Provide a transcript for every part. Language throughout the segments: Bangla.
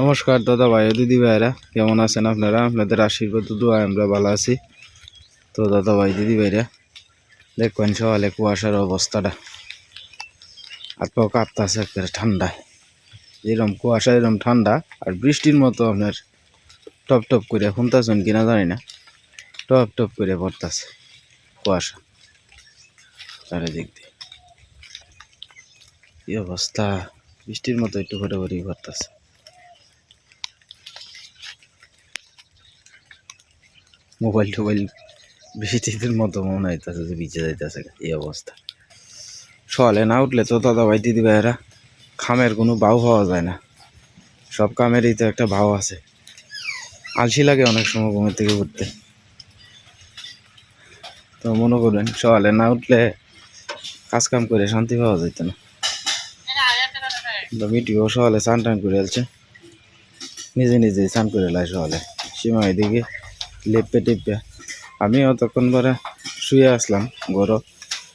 নমস্কার দাদা ভাই দিদি ভাইরা, কেমন আছেন আপনারা? আপনাদের আশীর্বাদ ও দোয়ায় আমরা ভালো আছি। তো দাদা ভাই, দিদি ভাইরা, দেখবেন সকালে কুয়াশার অবস্থাটা। হাত পাও কাঁপতাছে একেবারে ঠান্ডায়। এরকম কুয়াশা এরকম ঠান্ডা আর বৃষ্টির মতো আপনার টপ টপ করে শুনতেছেন কিনা জানি না। টপ টপ করে পড়তাছে কুয়াশা। চারিদিক দিয়ে। কি অবস্থা? বৃষ্টির মতো একটু ফটে ফটি মোবাইল টোবাইল বৃষ্টির মতো মনে হইতেছে যে ভিজে যাইতেছে এই অবস্থা। সকালে না উঠলে তো দাদা ভাই দিদি ভাইয়েরা খামের কোনো বাউ পাওয়া যায় না। সব কামেরই তো একটা ভাও আছে। আলসি লাগে অনেক সময় ঘুমের থেকে উঠতে। তো মনে করবেন সকালে না উঠলে কাজ কাম করে শান্তি পাওয়া যেত না। মিটিও সকালে স্নান টান করে আলছে। নিজে নিজে চান করে লাই সকালে। সীমা এদিকে লেপে টেপে। আমি অতক্ষণ পরে শুয়ে আসলাম গরো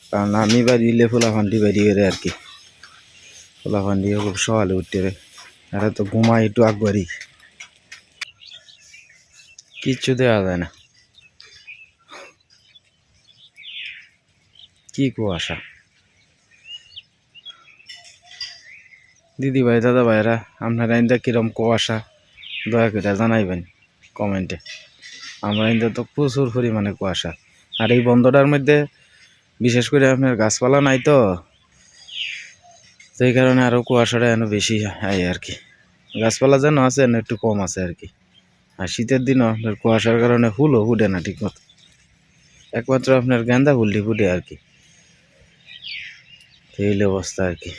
কারণ আমি বাড়ি ইলে ফুলাফান্ডি বাড়ি এরে আর কি। ফুলাফান্ডি খুব সকালে উঠতে রে এরা তো ঘুমাই একটু আকবারই কিচ্ছু দেওয়া যায় না। কি কুয়াশা। দিদি ভাই দাদা ভাইরা আপনারা ইন্দা কিরম কুয়াশা? দয়া করে জানাইবেন কমেন্টে। আমরা ইন্দা তো প্রচুর পরিমাণে কুয়াশা। আর এই বন্ধটার মধ্যে বিশেষ করে আপনার গাছপালা নাই তো সেই কারণে আরও কুয়াশাটা যেন বেশি হয় আর কি। গাছপালা যেন আছে, যেন একটু কম আছে আর কি। আর শীতের দিনও আপনার কুয়াশার কারণে ফুলও ফুটে না ঠিক মতো একমাত্র আপনার গেন্দা ফুলটি ফুটে আর কি। এই অবস্থা আর কি।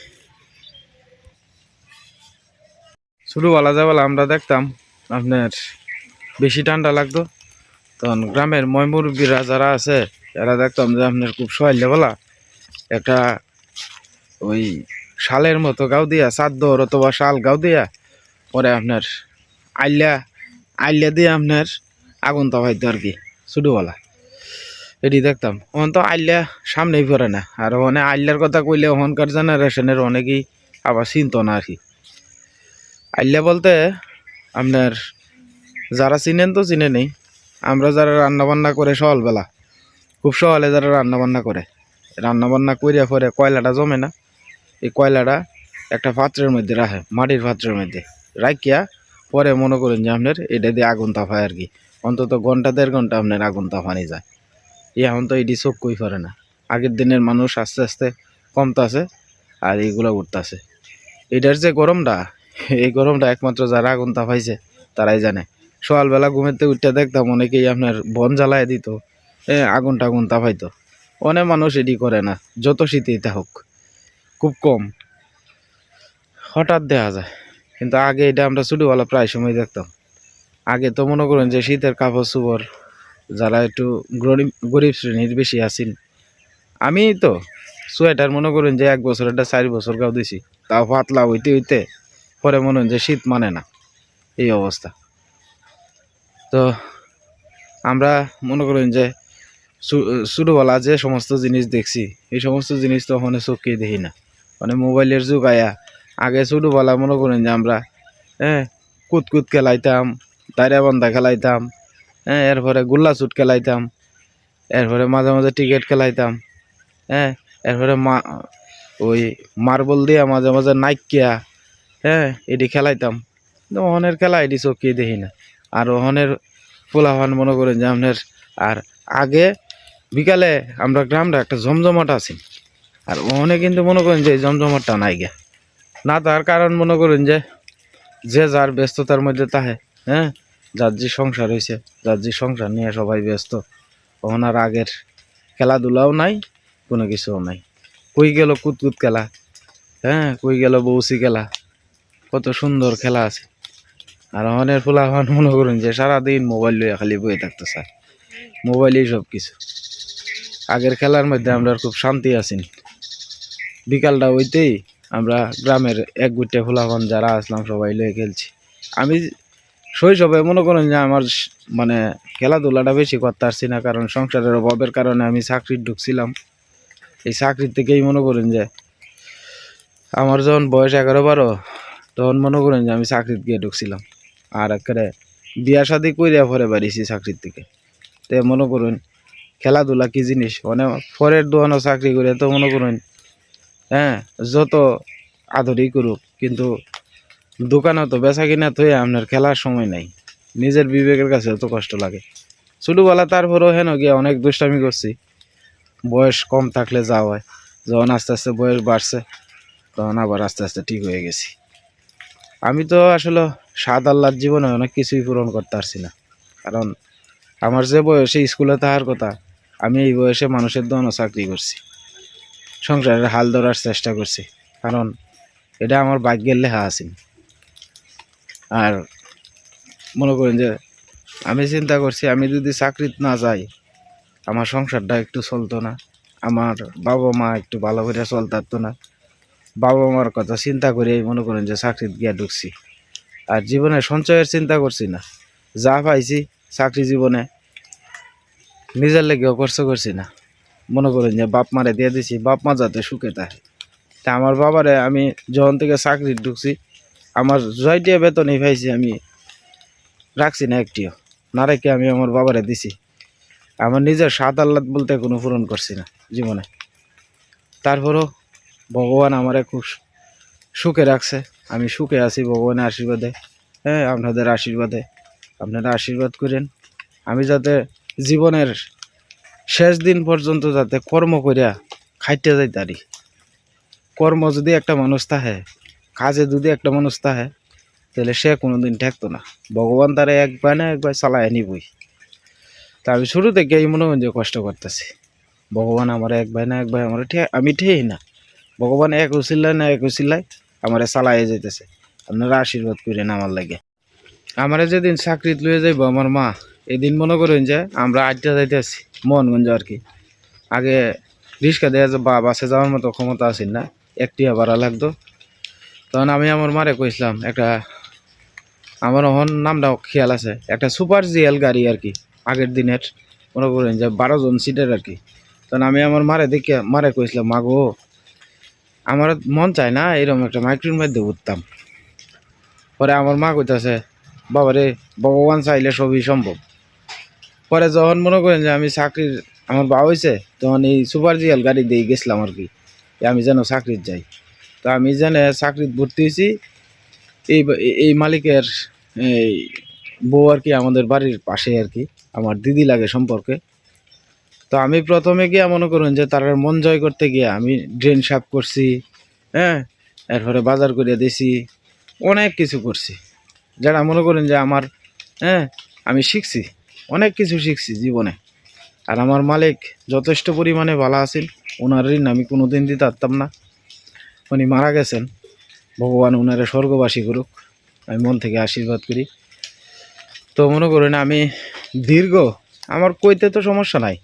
ছোটোবেলা যাবেলা আমরা দেখতাম, আপনার বেশি ঠান্ডা লাগতো। তখন গ্রামের ময়মুরব্বীরা যারা আছে, এরা দেখতাম যে আপনার খুব সহাল্য বলা। একটা ওই শালের মতো গাও দিয়া চাদ্দর অথবা শাল গাও দিয়া, পরে আপনার আইলা আইলা দিয়ে আপনার আগুন তাপাইতো আর কি ছোটোবেলা এটি দেখতাম। ওখান তো আইলা সামনেই পড়ে না। আর ওখানে আইলার কথা কইলে ওখানকার জেনারেশনের অনেকেই আবার চিনত না আর কি। আইলা বলতে আপনার যারা চিনেন তো চিনে নেই। আমরা যারা রান্নাবান্না করে সকালবেলা, খুব সকালে যারা রান্নাবান্না করে, রান্নাবান্না করিয়া পরে কয়লাটা জমে না, এই কয়লাটা একটা পাত্রের মধ্যে রাখে, মাটির পাত্রের মধ্যে রাখিয়া পরে মনে করেন যে আপনার এটা দিয়ে আগুন তাপায় আর কি। অন্তত ঘণ্টা, দেড় ঘণ্টা আপনার আগুন তাপানি যায়। এ এখন তো এটি চোখ কই করে না। আগের দিনের মানুষ আস্তে আস্তে কমতাছে আর এইগুলো উঠতাছে। এটার যে গরমটা, এই গরমটা একমাত্র যারা আগুন তাপাইছে, তারাই জানে। সকালবেলা ঘুমেতে উঠতে দেখতাম অনেকেই আপনার বন জ্বালায় দিত আগুন টাগুন তাপাইতো। অনেক মানুষ এটি করে না, যত শীতেই তা হোক, খুব কম। হঠাৎ দেখা যায়, কিন্তু আগে এটা আমরা ছোটোবেলা প্রায় সময় দেখতাম। আগে তো মনে করেন যে শীতের কাপড় চোপড় যারা একটু গরিব গরিব শ্রেণির বেশি আছেন, আমি তো সোয়েটার মনে করেন যে এক বছর একটা চার বছর গাও দিছি, তাও পাতলা হইতে হইতে পরে মনে হয় যে শীত মানে না, এই অবস্থা। তো আমরা মনে করেন যে ছোটোবেলা যে সমস্ত জিনিস দেখছি, এই সমস্ত জিনিস তো ওখানে চোখে দেখি না। মানে মোবাইলের যুগ আয়া, আগে ছোটোবেলা মনে করেন যে আমরা হ্যাঁ কুতকুত খেলাইতাম দায়রা বান্ধা খেলাইতাম হ্যাঁ এরপরে গোল্লা চুট খেলাইতাম, এরপরে মাঝে মাঝে টিকিট খেলাইতাম হ্যাঁ এরপরে মা, ওই মার্বল দিয়া মাঝে মাঝে নাইকিয়া হ্যাঁ এটি খেলাইতাম। কিন্তু ওহনের খেলা এটি চোখে দেখি না। আর ওহনের পোলাহান মনে করেন যে আপনার, আর আগে বিকালে আমরা গ্রামটা একটা জমজমাট আছি। আর ওখানে কিন্তু মনে করেন যে এই জমজমাটটা নাই গে। না তার কারণ মনে করেন যে যে যার ব্যস্ততার মধ্যে তাহে হ্যাঁ যার যে সংসার হয়েছে, যার যে সংসার নিয়ে সবাই ব্যস্ত আর আগের খেলাধুলাও নাই, কোনো কিছুও নাই। কই গেল কুতকুত খেলা হ্যাঁ কই গেল বৌসি খেলা, কত সুন্দর খেলা আছে। আর অনের ফুলাফান মনে করুন যে সারাদিন মোবাইল লইয়া খালি বয়ে থাকতে, স্যার। মোবাইলেই সব কিছু আগের খেলার মধ্যে আমরা খুব শান্তি আছি। বিকালটা হইতেই আমরা গ্রামের এক গুটে ফুলাফান যারা আসলাম, সবাই লয়ে খেলছি। আমি শৈশবে মনে করেন যে আমার মানে খেলাধুলাটা বেশি করতে পারছি না, কারণ সংসারের অভাবের কারণে আমি চাকরি ঢুকছিলাম। এই চাকরির থেকেই মনে করেন যে আমার যখন বয়স এগারো বারো, তখন মনে করেন যে আমি চাকরিতে গিয়ে ঢুকছিলাম। আর একেবারে বিয়া শাদি কইরা পরে বাড়িছি চাকরির থেকে। তে মনে করুন, খেলাধুলা কি জিনিস? মানে পরের দোকানও চাকরি করে তো মনে করুন হ্যাঁ যত আদরই করুক, কিন্তু দোকানে তো বেচা কিনা তো আপনার খেলার সময় নাই। নিজের বিবেকের কাছে তো কষ্ট লাগে। ছোটোবেলা তারপরেও হেন গিয়ে অনেক দুষ্টামি করছি। বয়স কম থাকলে যা হয়, যখন আস্তে আস্তে বয়স বাড়ছে, তখন আবার আস্তে আস্তে ঠিক হয়ে গেছি। আমি তো আসলে সাদ আল্লাহর জীবনে অনেক কিছুই পূরণ করতে পারছি না। কারণ আমার যে বয়সে স্কুলে থাকার কথা, আমি এই বয়সে মানুষের দোকানও চাকরি করছি। সংসারের হাল ধরার চেষ্টা করছি। কারণ এটা আমার ভাগ্যের লেখা আছে। আর মনে করেন যে আমি চিন্তা করছি, আমি যদি চাকরিতে না যাই, আমার সংসারটা একটু চলতো না। আমার বাবা মা একটু ভালো করে চলতে না। বাবা মার কথা চিন্তা করে মনে করেন যে চাকরিতে গিয়া ঢুকছি। আর জীবনে সঞ্চয়ের চিন্তা করছি না। যা পাইছি চাকরি জীবনে নিজের লেগেও খরচ করছি না। মনে করেন যে বাপ মারে দিয়ে দিছি, বাপ মা যাতে সুখে থাকে। তা আমার বাবারে আমি যখন থেকে চাকরি ঢুকছি, আমার জয়টিয়া বেতনই পাইছি আমি রাখছি না একটিও। না রেখে আমি আমার বাবারে দিছি। আমার নিজের স্বাদ আহ্লাদ বলতে কোনো পূরণ করছি না জীবনে। তারপরও ভগবান আমারে খুব সুখে রাখছে। আমি সুখে আছি ভগবানের আশীর্বাদে। হ্যাঁ আপনাদের আশীর্বাদে। আপনারা আশীর্বাদ করেন। আমি যাতে জীবনের শেষ দিন পর্যন্ত যাতে কর্ম করিয়া খাইতে যাই তারি। কর্ম যদি একটা মানুষ থাকে, কাজে যদি একটা মানুষ থাকে, তাহলে সে কোনো দিন ঠেকতো না। ভগবান তারা একবার না একবার চালায় নিবই। তা আমি শুরু থেকে এই মনে হয় যে কষ্ট করতেছি। ভগবান আমার একবার না একবার আমার আমি ঠেই না। ভগবান এক উচিল্লায় না এক উচিল্লায় আমার চালাইয়ে যাইতেছে। আপনারা আশীর্বাদ করেন আমার লাগে। আমার যেদিন চাকরিত লয়ে যাইব আমার মা, এদিন মনে করেন যে আমরা আড্ডা যাইতেছি মোহনগঞ্জ আর কি। আগে রিক্সা দেওয়া যে বা বাসে যাওয়ার মতো ক্ষমতা আছিল না, একটিয়া ভাড়া লাগতো। তখন আমি আমার মারে কইছিলাম, একটা আমার ওহন নামটাও খেয়াল আছে, একটা সুপার জিএল গাড়ি আর কি, আগের দিনের, মনে করেন যে বারো জন সিটের আর কি। তখন আমি আমার মারে দেখে, মারে কইছিলাম, মা গো আমার মন চায় না, এরকম একটা মাইক্রোর মধ্যে উঠতাম। পরে আমার মা কইতাছে, বাবারে, ভগবান চাইলে সবই সম্ভব। পরে যখন মনে করেন যে আমি চাকরির, আমার বাবা হয়েছে তখন এই সুপার গাড়ি দিয়ে গেছিলাম আর কি আমি যেন চাকরির যাই। তো আমি যেন চাকরিত ভর্তি হয়েছি এই- এই মালিকের, এই বউ আর কি আমাদের বাড়ির পাশে আর কি, আমার দিদি লাগে সম্পর্কে। তো আমি প্রথমে গিয়া মনে করুন যে তার মন জয় করতে গিয়া আমি ড্রেন সাফ করছি হ্যাঁ? এরপরে বাজার করে দিছি, অনেক কিছু করছি। যারা মনে করেন যে আমার হ্যাঁ আমি শিখছি, অনেক কিছু শিখছি জীবনে। আর আমার মালিক যথেষ্ট পরিমাণে ভালো আছেন ওনার ঋণ আমি কোনো দিন দিতে পারতাম না। উনি মারা গেছেন, ভগবান ওনারে স্বর্গবাসী করুক, আমি মন থেকে আশীর্বাদ করি। তো মনে করেন আমি দীর্ঘ, আমার কইতে তো সমস্যা নাই।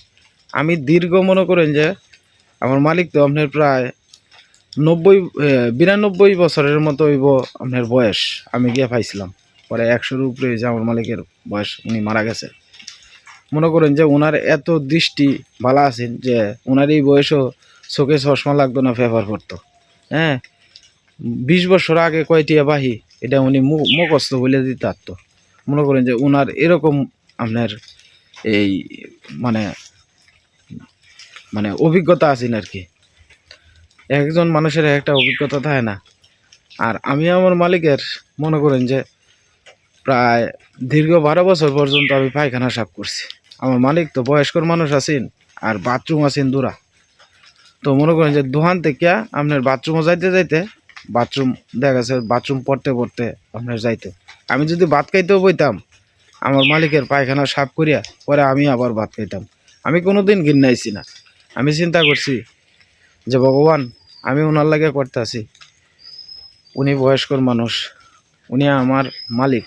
আমি দীর্ঘ মনে করেন যে আমার মালিক তো আপনার প্রায় নব্বই বিরানব্বই বছরের মতো হইব আপনার বয়স। আমি গিয়ে পাইছিলাম। পরে একশোর উপরে যে আমার মালিকের বয়স, উনি মারা গেছে। মনে করেন যে ওনার এত দৃষ্টি ভালো আছেন যে ওনার এই বয়সও চোখে চশমা লাগতো না ফেভার করতো হ্যাঁ? বিশ বছর আগে কয়টিয়া বাহি এটা উনি মুখস্থ বলে দিতে পারতো। মনে করেন যে ওনার এরকম আপনার এই মানে মানে অভিজ্ঞতা আছেন আর কি। একজন মানুষের একটা অভিজ্ঞতা থাকে না। আর আমি আমার মালিকের মনে করেন যে প্রায় দীর্ঘ বারো বছর পর্যন্ত আমি পায়খানা সাফ করছি। আমার মালিক তো বয়স্কর মানুষ আছেন আর বাথরুম আছেন দূরা। তো মনে করেন যে দোকান থেকে আপনার বাথরুমও যাইতে যাইতে বাথরুম দেখা গেছে বাথরুম পড়তে পড়তে আপনার যাইতে। আমি যদি ভাত খাইতেও বইতাম, আমার মালিকের পায়খানা সাফ করিয়া পরে আমি আবার ভাত খাইতাম। আমি কোনো দিন ঘিন্নাইছি না। আমি চিন্তা করছি যে ভগবান, আমি ওনার লাগে করতে আছি। উনি বয়স্কর মানুষ, উনি আমার মালিক।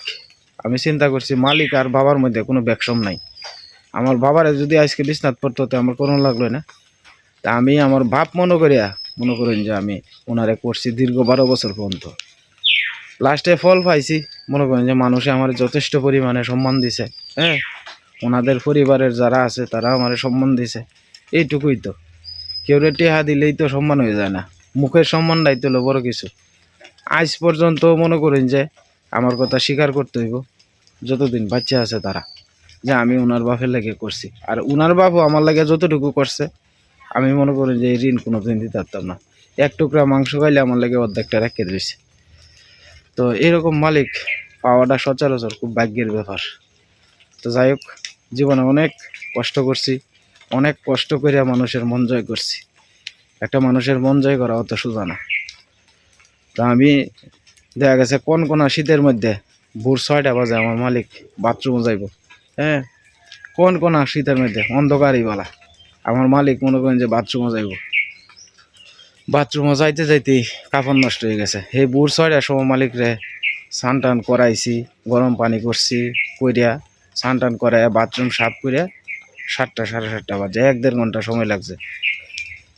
আমি চিন্তা করছি মালিক আর বাবার মধ্যে কোনো ব্যাকসম নাই। আমার বাবারে যদি আজকে বিছনাথ পড়তো, তো আমার কোনো লাগল না। তা আমি আমার বাপ মনে করিয়া, মনে করেন যে আমি ওনারে করছি দীর্ঘ বারো বছর পর্যন্ত। লাস্টে ফল পাইছি, মনে করেন যে মানুষে আমার যথেষ্ট পরিমাণে সম্মান দিছে। হ্যাঁ ওনাদের পরিবারের যারা আছে তারা আমার সম্মান দিছে। এইটুকুই তো। কেউ টেহা দিলেই তো সম্মান হয়ে যায় না। মুখের সম্মানটাই তো বড় কিছু। আজ পর্যন্ত মনে করেন যে আমার কথা স্বীকার করতে হইব। যতদিন বাচ্চা আছে তারা। যে আমি ওনার বাপের লাগে করছি। আর ওনার বাপও আমার লাগে যতটুকু করছে, আমি মনে করি যে এই ঋণ কোনো দিন দিতে পারতাম না। এক টুকরা মাংস খাইলে আমার লাগে অর্ধেকটা রেখে দিয়েছে। তো এরকম মালিক পাওয়াটা সচরাচর খুব ভাগ্যের ব্যাপার। তো যাই হোক, জীবনে অনেক কষ্ট করছি। অনেক কষ্ট করে মানুষের মন জয় করছি। একটা মানুষের মন জয় করা অত সোজা না। তা আমি দেখা গেছে কোন কোন শীতের মধ্যে ভোর ছয়টা বাজে আমার মালিক বাথরুমে যাইব। হ্যাঁ? কোন কোন শীতের মধ্যে? অন্ধকারই বলা। আমার মালিক মনে করেন যে বাথরুমে যাইব। বাথরুমে যাইতে যাইতে কাপড় নষ্ট হয়ে গেছে। সেই ভোর ছয়টার সময় মালিক রে স্নান টান করাইছি, গরম পানি করছি, কইরা স্নান টান করায় বাথরুম সাফ করে সাতটা, সাড়ে সাতটা বাজে, এক দেড় ঘণ্টা সময় লাগছে।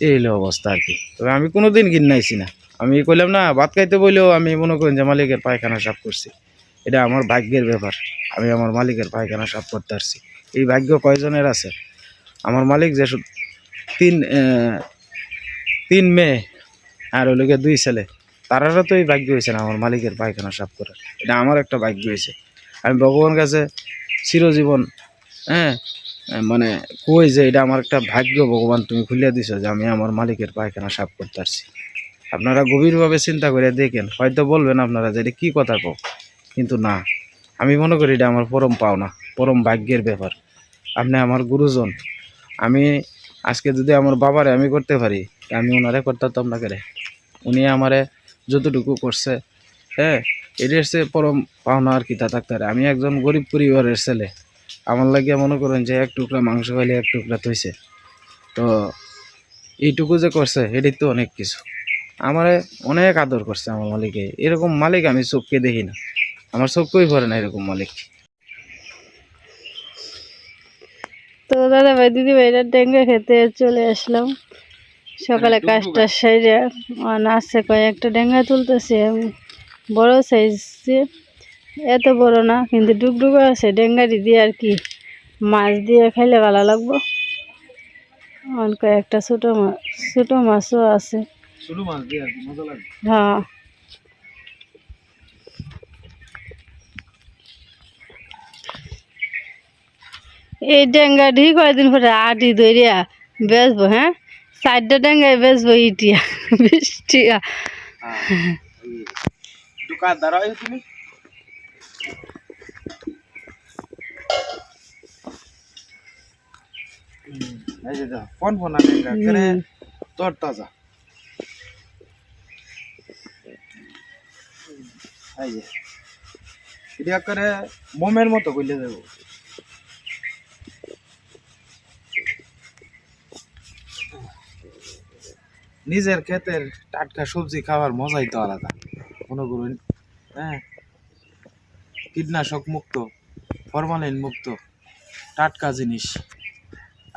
এই হলো অবস্থা আর কি। তবে আমি কোনো দিন কিনাইছি না। আমি কইলাম, না, ভাত খাইতে বললেও আমি মনে করেন যে মালিকের পায়খানা সাফ করছি। এটা আমার ভাগ্যের ব্যাপার। আমি আমার মালিকের পায়খানা সাফ করতে পারছি। এই ভাগ্য কয়জনের আছে? আমার মালিক যে তিন তিন মেয়ে আর ওই লোকের দুই ছেলে। তারারও তো এই ভাগ্য হয়েছে না আমার মালিকের পায়খানা সাফ করার। এটা আমার একটা ভাগ্য হয়েছে আমি ভগবানের কাছে চিরজীবন হ্যাঁ মানে কই যে এটা আমার একটা ভাগ্য, ভগবান তুমি খুলিয়া দিছো যে আমি আমার মালিকের পায়খানা সাফ করতে পারছি আপনারা গভীরভাবে চিন্তা করে দেখেন, হয়তো বলবেন আপনারা যে এটা কী কথা কো কিন্তু না। আমি মনে করি এটা আমার পরম পাওনা, পরম ভাগ্যের ব্যাপার। আপনি আমার গুরুজন, আমি আজকে যদি আমার বাবারে আমি করতে পারি, আমি ওনারে করতাম না করে উনি আমারে যতটুকু করছে হ্যাঁ এটা হচ্ছে পরম পাওনা আর কি তা থাকতে আমি একজন গরিব পরিবারের ছেলে আমার লাগে মনে করেন যে এক টুকরা মাংস খাইলে এক টুকরা থইছে তো এইটুকু যে করছে এটাই তো অনেক কিছু। আমারে অনেক আদর করছে আমার মালিকে। এরকম মালিক আমি চোখকে দেখি না। আমার চোখকেই ভরে না এরকম মালিক। তো দাদা ভাই দিদি ভাইরা ডেঙ্গে খেতে চলে আসলাম। সকালে কাজটা সেরে আসছে কয়েকটা ডেঙ্গা তুলতেছে বড় সাইজ এত বড় না কিন্তু ডুগডুগো আছে ডেঙ্গারি দিয়ে আর কি মাছ দিয়ে খাইলে ভালো লাগবো। আর কয়েকটা ছোটো মাছ ছোটো মাছও আছে। হ্যাঁ। এই ডেঙ্গাটি কয়দিন পরে আটি দইরিয়া বেচবো হ্যাঁ? চারটা ডেঙ্গায় বেচবো ইটিয়া বৃষ্টিয়া। একটু কাজ তুমি এই যে দেখো ফোন ফোন করে তোর তাজা এই যে এটা করে মোমের মতো কইলে দেবো নিজের ক্ষেতের টাটকা সবজি খাওয়ার মজাই তো আলাদা। মনে করুন হ্যাঁ? কীটনাশক মুক্ত ফরমালিন মুক্ত টাটকা জিনিস।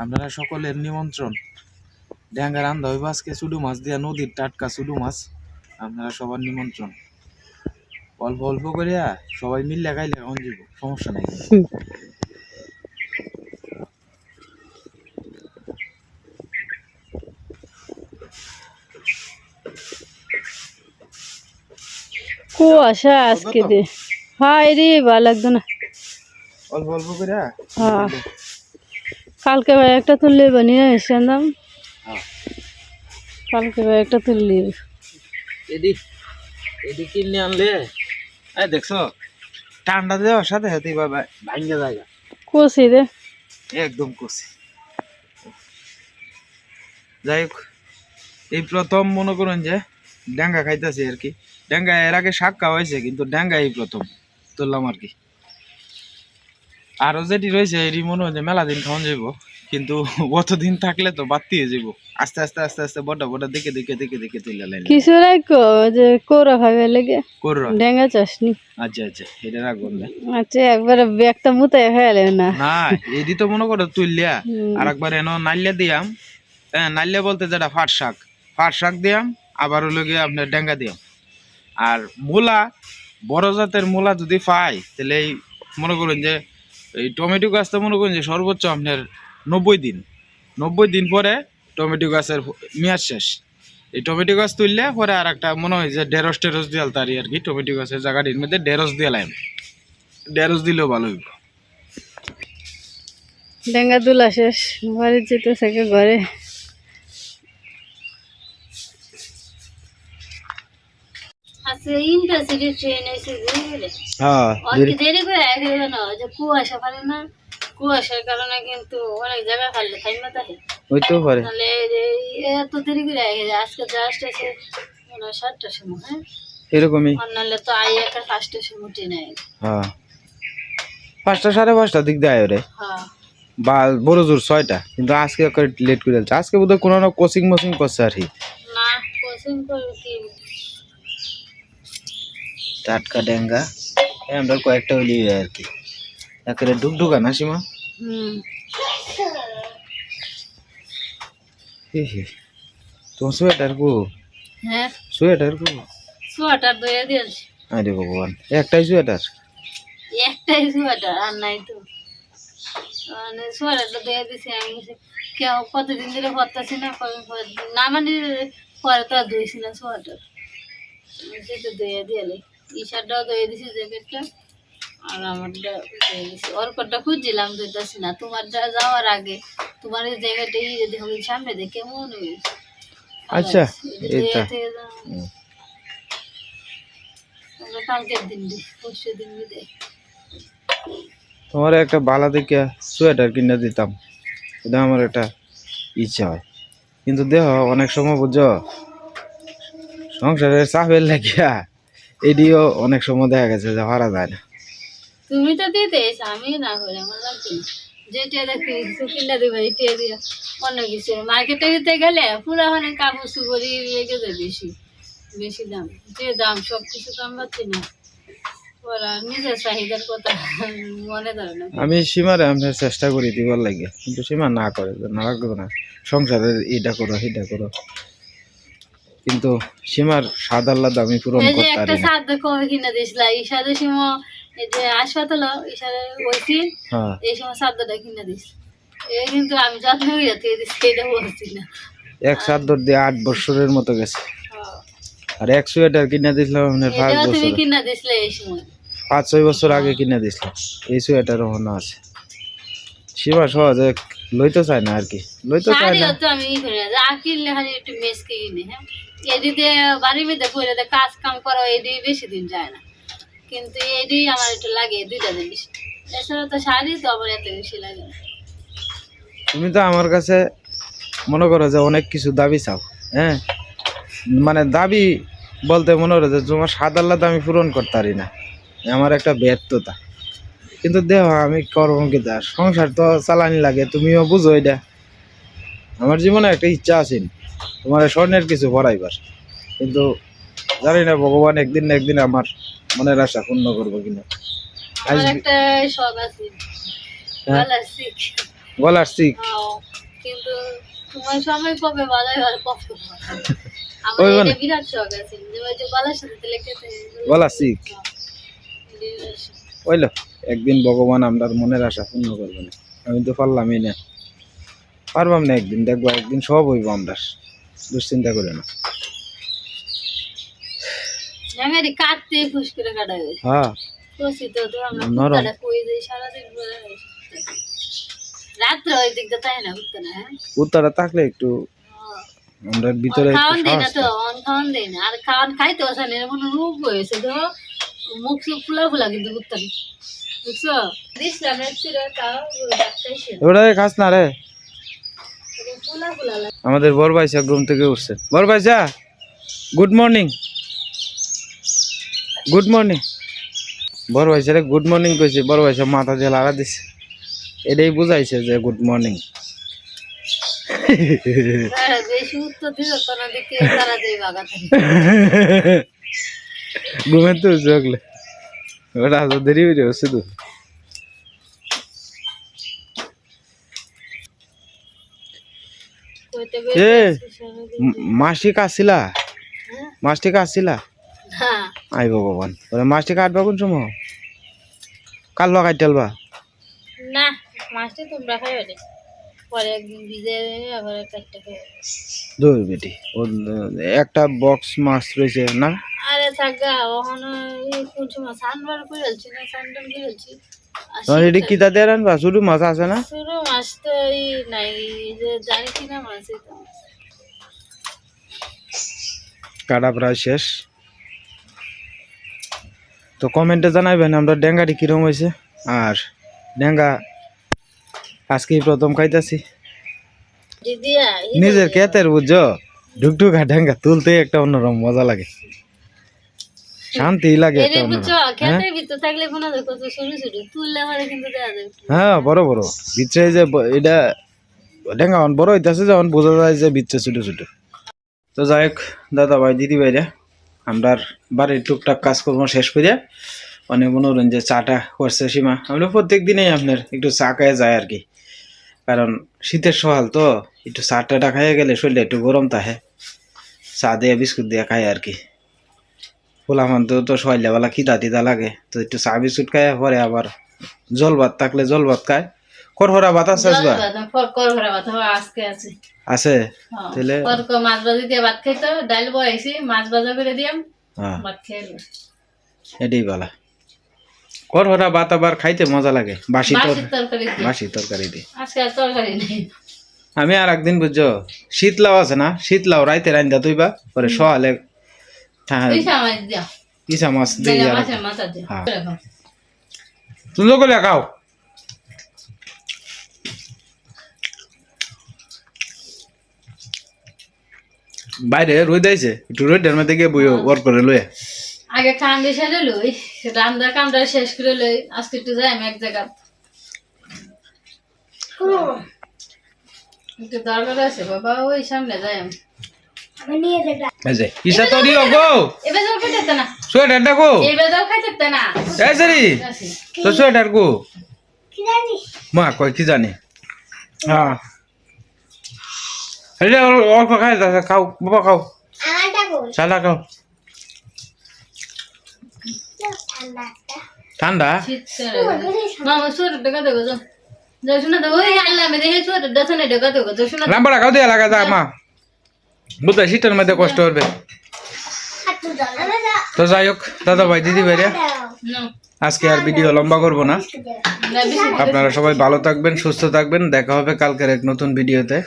আপনারা সকলের নিমন্ত্রণ। ড্যাঙ্গার আন্দা হইব আজকে চুডু মাছ দিয়া নদীর টাটকা চুডু মাছ। আপনারা সবার নিমন্ত্রণ। অল্প অল্প করিয়া সবাই মিললে খাইলে অন যাব সমস্যা নাই। কুয়াশা আজকে দে। হ্যাঁ রে ভালো লাগতো না। অল্প অল্প করিয়া হ্যাঁ। কালকে ভাই একটা তুললে বানিয়ে এসেছিলাম হ্যাঁ। কালকে ভাই একটা তুললি। এদি এদি কিনে আনলে। এই দেখছ ঠান্ডা দেওয়ার সাথে সাথে বাবা ভাঙ্গে জায়গা। কষি রে। একদম কষি। যাই হোক এই প্রথম মনে করুন যে ড্যাঙ্গা খাইতেছি আর কি। ড্যাঙ্গা এর আগে শাক খাওয়াইছে কিন্তু ড্যাঙ্গা এই প্রথম। তুললাম আর কি। আরও যেটি রয়েছে এটি মনে হয় যে মেলা দিন খাওয়ান যাইব কিন্তু অতদিন থাকলে তো বাড়তি হয়ে যাইব। আস্তে আস্তে আস্তে আস্তে বড় বড় দেখে দেখে দেখে দেখে তুলে লাইন কিছু রাখো যে কোরা খাবে লেগে। করো? ডেঙ্গা চাষনি। আচ্ছা আচ্ছা এটা রাখব না আচ্ছা একবারে ব্যাগটা মুতাই খেয়ালে না। না এদি তো মনে করো তুললিয়া। আর একবার এনো নাইলে দিয়াম। হ্যাঁ নাইলে বলতে যেটা ফাট শাক। ফাট শাক দিয়াম আবার হলো গিয়ে আপনার ডেঙ্গা দিয়াম। আর মূলা বড় জাতের মূলা যদি পাই তাহলে মনে করুন যে এই টমেটো গাছটা মনে করেন যে সর্বোচ্চ আপনার নব্বই দিন। নব্বই দিন পরে টমেটো গাছের মেয়াদ শেষ। এই টমেটো গাছ তুললে পরে আর একটা মনে হয় যে ঢেঁড়স টেরস দিয়াল তারি আর কি, টমেটো গাছের জায়গাটির মধ্যে ঢেঁড়স দিয়ালাম ঢেঁড়স দিলেও ভালো হইব। ডেঙ্গা তুলা শেষ, বাড়ির যেতে থাকে ঘরে। ইন্টারসিটি ট্রেন এসে বুঝলে হ্যাঁ অনেক দেরি করে আসে না যে কুয়াশা পারে না কুয়াশার কারণে কিন্তু অনেক জায়গা খালি থাইমা থাকে হইতেও পারে। তাহলে এত দেরি করে আসে আজকে জাস্ট এসে সাতটার সময় হ্যাঁ? এরকমই। নাহলে তো আই একটা ফার্স্টের সময় ট্রেন হ্যাঁ। পাঁচটা সাড়ে পাঁচটা দিক দেয় রে হ্যাঁ। বা বড় জোর ছয়টা কিন্তু আজকে লেট করে যাচ্ছে আজকে বোধহয় কোনো না কোচিং মোচিং করছে আর কি। না কোচিং করে কি? টাটকা ডেঙ্গা। আমরা কয়েকটা হলি আর কি। একেবারে ডুকডুকা না সীমা? তোমার সোয়েটার কো? হ্যাঁ। সোয়েটার কো? সোয়াটার দইয়া দিয়েছি। আরে ভগবান একটাই সোয়েটার? একটাই সোয়াটার আর নাই তো। মানে সোয়াটারটা দিয়ে দিছি আমি। কেউ কতদিন ধরে পরতাছি না না মানে পরে তো আর ধুইছি না সোয়াটার। সেটা ধুয়ে দিয়ালে টি শার্টটাও ধুয়ে দিছি জ্যাকেটটা আর আমারটা ধুয়ে দিছি। ওর কোটটা খুঁজছিলাম ধুইতেছি না। তোমারটা যাওয়ার আগে তোমার এই জায়গাটা এই দেখো সামনে দেখে কেমন হয়েছে আচ্ছা এই আমরা কালকের দিন দিই পরশু দিন দিই। তোমার একটা বালা দেখে সোয়েটার কিনে দিতাম। এটা আমার একটা ইচ্ছা হয়। কিন্তু দেহ অনেক সময় বুঝছ সংসারের চাপের লাগিয়া। এটিও অনেক সময় দেখা গেছে যে হারা যায় না। তুমি তো দিতে আমি না করে আমার লাগছে না যেটা দেখি কিনা দিবে এটা দিয়ে অন্য কিছু মার্কেটে দিতে গেলে পুরো মানে কাপড় সুপড়ি লেগে যায় বেশি বেশি দাম। যে দাম সব কিছু দাম পাচ্ছি না মনে আমি সীমারে আমি চেষ্টা করি দিবার লাগে কিন্তু সীমা না করে না লাগবে না। সংসারের এটা করো সেটা করো। কিন্তু সীমার স্বাদ আল্লাদ আমি পূরণ এই যে করতে পারি সাদ কবে কিনে দিয়েছিল। ঈশাদের সময় এই যে হাসপাতাল ঈশাদের হয়েছি হ্যাঁ। এই সময় সাদ্যটা কিনে দিস। এই কিন্তু আমি যত্ন এটা বলছি না। এক চাদর দিয়ে আট বছরের মতো গেছে। হ্যাঁ। আর এক সোয়েটার কিনে দিয়েছিলাম মানে পাঁচ এটাও তুমি বছর কিনা দিছিলে এই সময়? পাঁচ ছয় বছর আগে কিনে দিয়েছিলাম এই সোয়েটার ওখানে আছে। সীমা সহজে লইতে চায় না আর কি। লইতে চায় না। তো আমি করি কিনলে খালি একটু মেস কিনে হ্যাঁ। এদিকে বাড়ি মধ্যে পরে দে কাজ কাম করো এদি বেশি দিন যায় না। কিন্তু এদি আমার একটু লাগে দুইটা জিনিস এছাড়া তো শাড়ি তো আমার এত বেশি লাগে না। তুমি তো আমার কাছে মনে করো যে অনেক কিছু দাবি চাও হ্যাঁ? মানে দাবি বলতে মনে করো যে তোমার স্বাদ আল্লাদ আমি পূরণ করতে পারি না। আমার একটা ব্যর্থতা। কিন্তু দেহ আমি করব কি তার? সংসার তো চালানি লাগে তুমিও বুঝো এটা। আমার জীবনে একটা ইচ্ছা আছে। তোমার স্বর্ণের কিছু পড়াইবার কিন্তু জানি না ভগবান একদিন না একদিন আমার মনের আশা পূর্ণ করব কিনা। হ্যাঁ? গলার শিখ। গলার কিন্তু তোমার সময় কবে বাজার আর কবে ওই মানে? বিরাট শখ আছে। যে ওই গলার সাথে দিলে খেতে শিখ। বিরাট শখ। হইল একদিন ভগবান আপনার মনের আশা পূর্ণ করবেন। আমি তো পারলামই না। পারবাম না একদিন দেখব একদিন সব হইব আমরা। দুশ্চিন্তা করে না হ্যাঁ না হ্যাঁ? উত্তরা থাকলে একটু আমরা ভিতরে খাওয়ান দেয় না তো অন খাওয়ান দেয় না। আর খাওয়ান খাইতে বসে না এমন রূপ হয়েছে তো মুখ ফুলা ফুলা কিন্তু বুঝছ? দিছিলাম একটু তাও ওটা খাস না রে। আমাদের বড় ভাইসা ঘুম থেকে উঠছে। বড় ভাইসা গুড মর্নিং গুড মর্নিং বড় ভাইসা রে গুড মর্নিং কইছে। বড় ভাইসা মাথা দিয়ে লাড়া দিছে। এটাই বুঝাইছে যে গুড মর্নিং হ্যাঁ, বেশি তো না দেখে তারা দেয় বাগাতে ঘুমের তো চোখলে ওটা দেরি হয়ে যাবে শুধু কইতে এ বেশি সারাদিন। ম- মাসিক আসিলা? হ্যাঁ? মাসটিক আসিলা? আই ভগবান। ওরা মাসটি কাটবা কোন সময়? কাল বা কাটতেলবা না মাছটা তোমরা খাইবে না। পরে একদিন ভিজে আবার কাটতে দূর বেটি ও একটা বক্স মাছ রয়েছে না? আরে থাকা ওখানে কোন সময় সানবার করে না সানটান করে তোমার এটি কিতা দিয়ে রানবা? শুধু মাছ আছে না? শুরু মাছ তো এই নাই জানি কিনা মাছ কাটা প্রায় শেষ। তো কমেন্টে জানাইবেন আমরা ডেঙ্গাটি কিরম হয়েছে। আর ডেঙ্গা আজকে প্রথম খাইতাছি। নিজের ক্ষেতের বুঝছ? ঢুকঢুকা ডেঙ্গা তুলতে একটা অন্যরকম মজা লাগে। শান্তি লাগে হ্যাঁ? বড় বড়। ভিতরে যে এটা ডেঙ্গা অন বড় হইতাছে যখন বোঝা যায় যে ভিতরে ছোট ছোট তো যাই হোক দাদা ভাই দিদি ভাইরা আমরা বাড়ির টুকটাক কাজকর্ম শেষ করে অনেক মনোরঞ্জন যে চাটা করছে সীমা। আমরা প্রত্যেক দিনেই আপনার একটু চা খাইয়ে যায় আর কি। কারণ শীতের সহাল তো একটু চা টাটা খাইয়ে গেলে শরীরটা একটু গরম থাকে। চা দিয়ে বিস্কুট দিয়ে খাই আর কি। পোলামান তো তো সকালবেলা খিদা টিদা লাগে। তো একটু চা বিস্কুট খাইয়ে পরে আবার জল ভাত থাকলে জল ভাত খায় করহরা ভাত আছে আসবা ভাত আজকে আছে। আছে। তাহলে ফর কর মাছ ভাজি দিয়ে ভাত খাইতো ডাল বয়াইছি মাছ ভাজা করে দিয়াম হ্যাঁ। ভাত খেয়ে এটাই বলা করহরা ভাত আবার খাইতে মজা লাগে। বাসি তরকারি বাসি তরকারি দিয়ে। আজকে তরকারি নেই। আমি আর একদিন বুঝছ শীতলাও আছে না? শীতলাও রাইতে রাইন্দা তুইবা পরে সকালে হ্যাঁ পয়সা মাছ দিয়া ইসা মাছ হ্যাঁ। সুন্দর করে খাও বাইরে রোদ আইছে একটু রোদের মধ্যে গিয়ে বইও ওয়ার্ক করে লয়ে। আগে কান্দি সেরে লই রান্না কামটা শেষ করে লই আজকে একটু যাই আমি এক জায়গা একটু দরকার আছে বাবা ওই সামনে যাই আমি। এই যে ইসা তরি গো? এবার যাও খাইতে না সোয়েটারটা গো এবার যাও খাইতে না এই সারি। তো সোয়েটার গো। মা কই কি জানি? হ্যাঁ। অল- অল্প খাই দাদা খাও বাবা খাও। চালা খাও। ঠান্ডা। মামা সোয়েটার যাও। যাও শোনা দেবো ওই আল্লাহ আমি দেখে সোয়েটার দাও না ঢাকা দেবো যাও শোনা লাম্বাটা খাও দিয়ে লাগা যা মা। বুঝতে শীতের মধ্যে কষ্ট করবে তো যাই হোক, দাদা ভাই, দিদি ভাইরা, আজকে আর ভিডিও লম্বা করব না। না আপনারা সবাই ভালো থাকবেন, সুস্থ থাকবেন। দেখা হবে কালকের এক নতুন ভিডিওতে